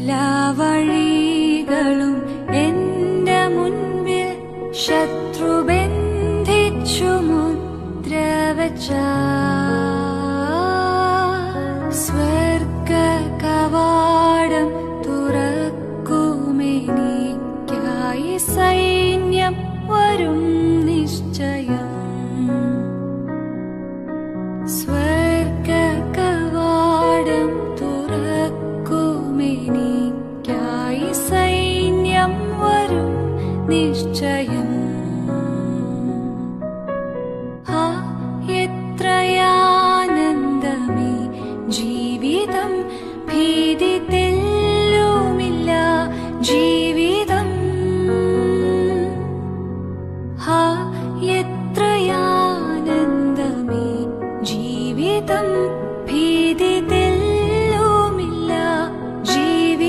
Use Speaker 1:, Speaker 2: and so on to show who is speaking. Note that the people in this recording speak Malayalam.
Speaker 1: എല്ലാ വഴികളും എന്റെ മുൻപിൽ ശത്രു ബന്ധിച്ചു മുദ്ര വച്ച സ്വർഗ കവാടം തുറക്കുമെനിക്കായി സൈന്യം വരും നിശ്ചയം. സ്വർഗ വരും നിശ്ചയം. ആ എത്രയാനന്ദമേ ജീവിതം ഭീതി തെല്ലുമില്ല ജീവിതം. ആ എത്രയാനന്ദമേ ജീവിതം